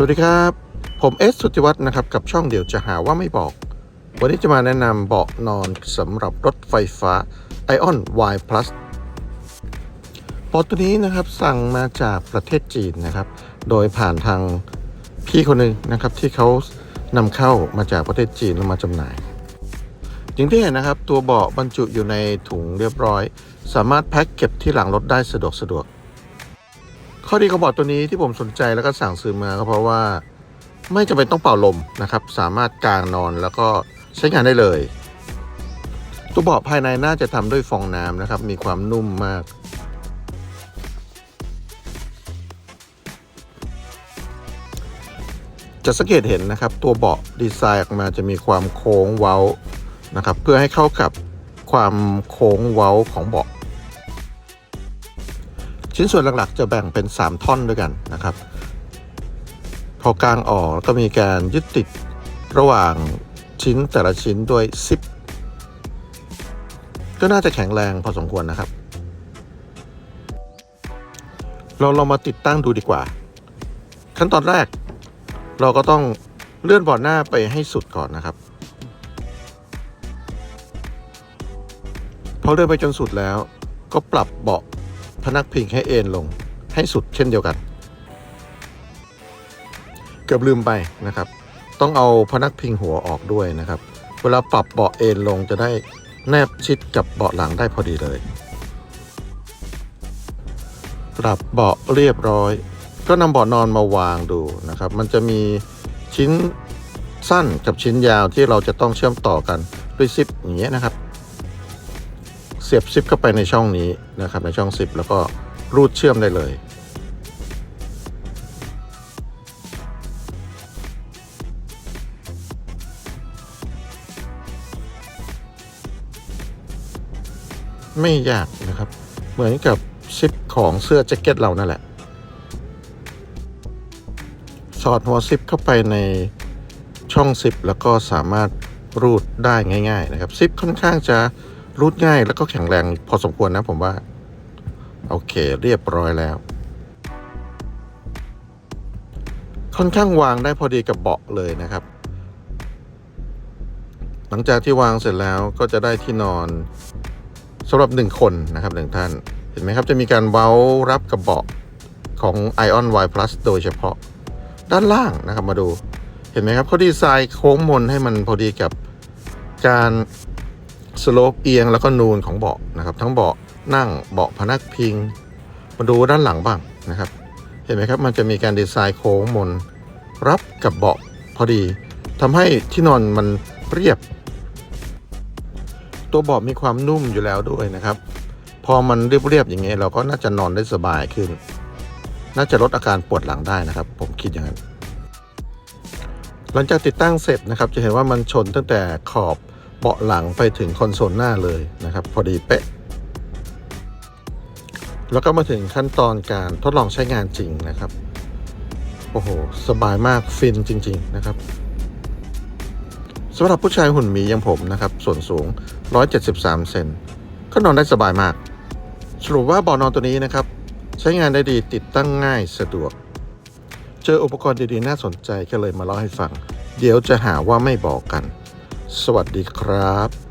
สวัสดีครับ ผมเอสสุทธิวัฒน์นะครับ กับช่องเดี๋ยวจะหาว่าไม่บอก วันนี้จะมาแนะนำเบาะนอนสำหรับรถไฟฟ้า Ion Y Plus เบาะตัวนี้นะครับสั่งมาจากประเทศจีนนะครับ โดยผ่านทางพี่คนหนึ่งนะครับที่เขานำเข้ามาจากประเทศจีนแล้วมาจำหน่ายอย่างที่เห็นนะครับตัวเบาะบรรจุอยู่ในถุงเรียบร้อย สามารถแพ็คเก็บที่หลังรถได้สะดวกสะดวก ข้อดีของเบาะตัวนี้ที่ผมสนใจแล้วก็สั่งซื้อมาก็เพราะว่าไม่จำเป็นต้องเป่าลมนะครับ สามารถกางนอนแล้วก็ใช้งานได้เลย ตัวเบาะภายในน่าจะทำด้วยฟองน้ำนะครับ มีความนุ่มมากจะสังเกตเห็นนะครับ ตัวเบาะดีไซน์ออกมาจะมีความโค้งเว้านะครับ เพื่อให้เข้ากับความโค้งเว้าของเบาะ ชิ้นส่วนหลักๆ จะแบ่งเป็น 3 ท่อนด้วยกันนะครับพอกลางออกก็มีการยึดติดระหว่างชิ้นแต่ละชิ้นด้วยซิปก็น่าจะแข็งแรงพอสมควรนะครับ เราเรามาติดตั้งดูดีกว่า ขั้นตอนแรก เราก็ต้องเลื่อนเบาะหน้าไปให้สุดก่อนนะครับพอเลื่อนไปจนสุดแล้ว ก็ปรับเบาะ พนักพิงให้เอ็นลงให้สุดเช่นเดียวกัน เกือบลืมไปนะครับ ต้องเอาพนักพิงหัวออกด้วยนะครับ เวลาปรับเบาะเอ็นลงจะได้แนบชิดกับเบาะหลังได้พอดีเลย ปรับเบาะเรียบร้อย ก็นำเบาะนอนมาวางดูนะครับ มันจะมีชิ้นสั้นกับชิ้นยาวที่เราจะต้องเชื่อมต่อกันด้วยซิปอย่างเงี้ยนะครับ เสียบซิปเข้าไปในช่องนี้นะครับในช่องซิปแล้วก็รูดเชื่อมได้เลยไม่ยากนะครับ เหมือนกับซิปของเสื้อแจ็คเก็ตเรานั่นแหละ สอดหัวซิปเข้าไปในช่องซิปแล้วก็สามารถรูดได้ง่าย ๆ นะครับ ซิปค่อนข้างจะ รูดง่ายแล้วก็แข็งแรงพอสมควรนะผมว่า โอเค เรียบร้อยแล้ว ค่อนข้างวางได้พอดีกับเบาะเลยนะครับ หลังจากที่วางเสร็จแล้วก็จะได้ที่นอนสำหรับหนึ่งคนนะครับหนึ่งท่าน เห็นไหมครับจะมีการเว้ารับกับเบาะของ Ion Y Plus โดยเฉพาะด้านล่างนะครับมาดูเห็นไหมครับเขาดีไซน์โค้งมนให้มันพอดีกับการ สโลปเอียงแล้วก็นูนของเบาะนะครับ ทั้งเบาะนั่งเบาะพนักพิง มาดูด้านหลังบ้างนะครับ เห็นไหมครับ มันจะมีการดีไซน์โค้งมนรับกับเบาะพอดีทำให้ที่นอนมันเรียบ ตัวเบาะมีความนุ่มอยู่แล้วด้วยนะครับ พอมันเรียบๆอย่างเงี้ยเราก็น่าจะนอนได้สบายขึ้น น่าจะลดอาการปวดหลังได้นะครับ ผมคิดอย่างนั้นหลังจากติดตั้งเสร็จนะครับ จะเห็นว่ามันชนตั้งแต่ขอบ เบาะหลังไปถึงคอนโซลหน้าเลยนะครับ พอดีเป๊ะ แล้วก็มาถึงขั้นตอนการทดลองใช้งานจริงนะครับ โอ้โห สบายมากฟินจริง ๆ นะครับสำหรับผู้ชายหุ่นหมีอย่างผมนะครับ ส่วนสูง 173 เซนก็นอนได้สบายมาก สรุปว่าบาะนอนตัวนี้นะครับ ใช้งานได้ดีติดตั้งง่ายสะดวก เจออุปกรณ์ดีๆ น่าสนใจก็เลยมาเล่าให้ฟัง เดี๋ยวจะหาว่าไม่บอกกัน สวัสดีครับ